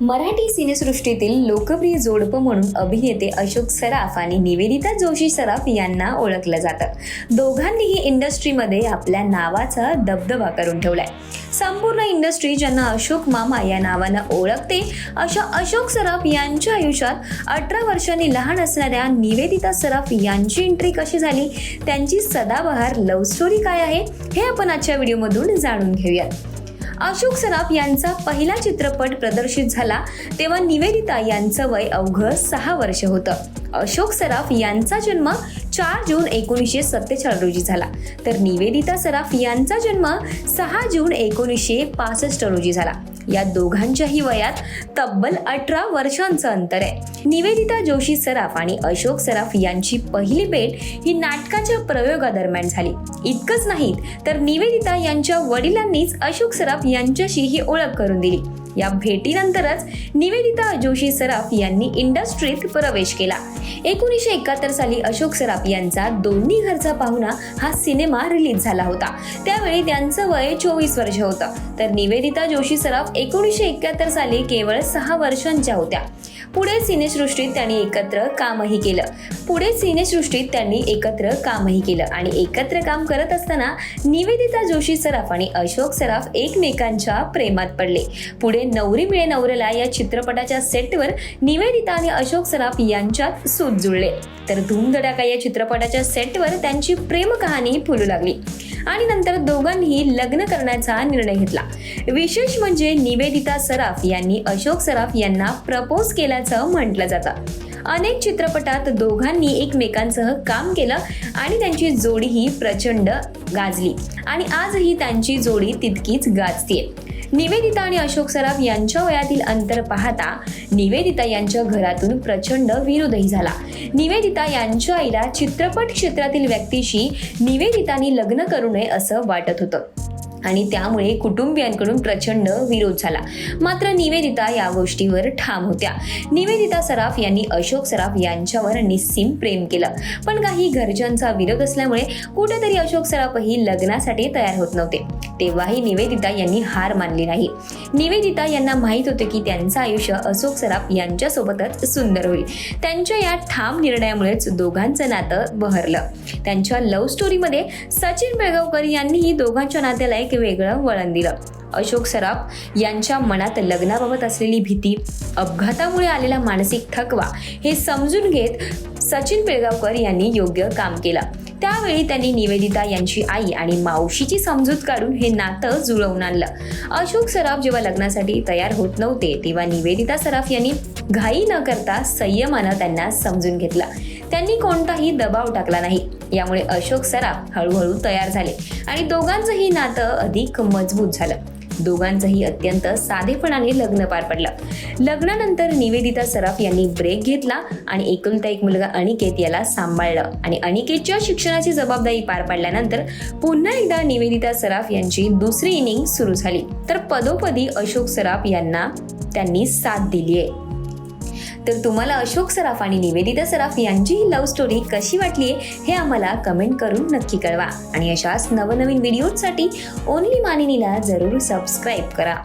मराठी सिनेसृष्टीतील लोकप्रिय जोडपं म्हणून अभिनेते अशोक सराफ आणि निवेदिता जोशी सराफ यांना ओळखलं जातं. दोघांनीही इंडस्ट्रीमध्ये आपल्या नावाचा दबदबा करून ठेवलाय. संपूर्ण इंडस्ट्री ज्यांना अशोक मामा या नावानं ओळखते अशा अशोक सराफ यांच्या आयुष्यात अठरा वर्षांनी लहान असणाऱ्या निवेदिता सराफ यांची एंट्री कशी झाली? त्यांची सदाबहार लव्ह स्टोरी काय आहे? हे आपण आजच्या व्हिडिओमधून जाणून घेऊयात. अशोक सराफ यांचा पहिला चित्रपट प्रदर्शित झाला तेव्हा निवेदिता यांचं वय अवघं सहा वर्ष होतं. अशोक सराफ यांचा जन्म चार जून एकोणीसशे सत्तेचाळीस रोजी झाला. तर निवेदिता सराफ यांचा जन्म सहा जून एकोणीसशे पासष्ट रोजी झाला. या दोघांच्याही वयात तब्बल अठरा वर्षांचं अंतर आहे. निवेदिता जोशी सराफ आणि अशोक सराफ यांची पहिली भेट ही नाटकाच्या प्रयोगादरम्यान झाली. इतकंच नाहीत तर निवेदिता यांच्या वडिलांनीच अशोक सराफ यांच्याशी ही ओळख करून दिली. या भेटीनंतरच निवेदिता जोशी सराफ यांनी इंडस्ट्रीत प्रवेश केला. एकोणीसशे एकाहत्तर साली अशोक सराफ यांचा दोन्ही घरचा पाहुणा हा सिनेमा रिलीज झाला होता. त्यावेळी त्यांचं वय चोवीस वर्ष होतं. तर निवेदिता जोशी सराफ एकोणीसशे एकाहत्तर साली केवळ सहा वर्षांच्या होत्या. पुढे सिनेसृष्टीत त्यांनी एकत्र कामही केलं. पुढे सिनेसृष्टीत त्यांनी एकत्र कामही केलं आणि एकत्र काम करत असताना निवेदिता जोशी सराफ आणि अशोक सराफ एकमेकांच्या प्रेमात पडले. पुढे नवरी मिळे नवरेला या चित्रपटाच्या सेटवर निवेदिता आणि अशोक सराफ यांच्यात सूत जुळले. तर धूमधडाका या चित्रपटाच्या सेटवर त्यांची प्रेमकहाणी फुलू लागली. आणि नंतर दोघांनीही लग्न करण्याचा निर्णय घेतला. विशेष म्हणजे निवेदिता सराफ यांनी अशोक सराफ यांना प्रपोज केल्याचं म्हटलं जातं. अनेक चित्रपटात दोघांनी एकमेकांसह काम केलं आणि त्यांची जोडीही प्रचंड गाजली. आणि आजही त्यांची जोडी तितकीच गाजतीये. निवेदिता आणि अशोक सराफ यांच्या वयातील अंतर पाहता निवेदिता यांच्या घरातून प्रचंड विरोधही झाला. निवेदिता यांच्या आईला चित्रपट क्षेत्रातील व्यक्तीशी निवेदितानी लग्न करू नये असं वाटत होतं. आणि त्यामुळे कुटुंबियांकडून प्रचंड विरोध झाला. मात्र निवेदिता या गोष्टीवर ठाम होत्या. निवेदिता सराफ यांनी अशोक सराफ यांच्यावर निस्सीम प्रेम केलं. पण काही घरच्यांचा विरोध असल्यामुळे कुठेतरी अशोक सराफही लग्नासाठी तयार होत नव्हते. तेव्हाही निवेदिता यांनी हार मानली नाही. निवेदिता यांना माहीत होते की त्यांचं आयुष्य अशोक सराफ यांच्यासोबतच सुंदर होईल. त्यांच्या या ठाम निर्णयामुळेच दोघांचं नातं बहरलं. त्यांच्या लव्ह स्टोरीमध्ये सचिन बेळगावकर यांनीही दोघांच्या नात्याला एक वेगळं वळण दिलं. अशोक सराफ यांच्या मनात लग्नाबाबत असलेली भीती अपघातामुळे आलेला मानसिक थकवा हे समजून घेत सचिन पिळगावकर यांनी योग्य काम केलं. त्यावेळी त्यांनी निवेदिता यांची आई आणि मावशीची समजूत काढून हे नातं जुळवून आणलं. अशोक सराफ जेव्हा लग्नासाठी तयार होत नव्हते तेव्हा निवेदिता सराफ यांनी घाई न करता संयमानं त्यांना समजून घेतलं. त्यांनी कोणताही दबाव टाकला नाही. यामुळे अशोक सराफ हळूहळू तयार झाले आणि दोघांचंही नातं अधिक मजबूत झालं. दोघांचंही अत्यंत साधेपणाने लग्न पार पडलं. लग्नानंतर निवेदिता सराफ यांनी ब्रेक घेतला आणि एकुलता एक मुलगा अनिकेत याला सांभाळलं. आणि अनिकेतच्या शिक्षणाची जबाबदारी पार पाडल्यानंतर पुन्हा एकदा निवेदिता सराफ यांची दुसरी इनिंग सुरू झाली. तर पदोपदी अशोक सराफ यांना त्यांनी साथ दिली आहे तर तुम्हाला अशोक सराफ आणि निवेदिता सराफ यांची ही लव्ह स्टोरी कशी वाटली हे आम्हाला कमेंट करून नक्की कळवा. आणि अशाच नवनवीन व्हिडिओसाठी ओनली मानिनीला जरूर सबस्क्राईब करा.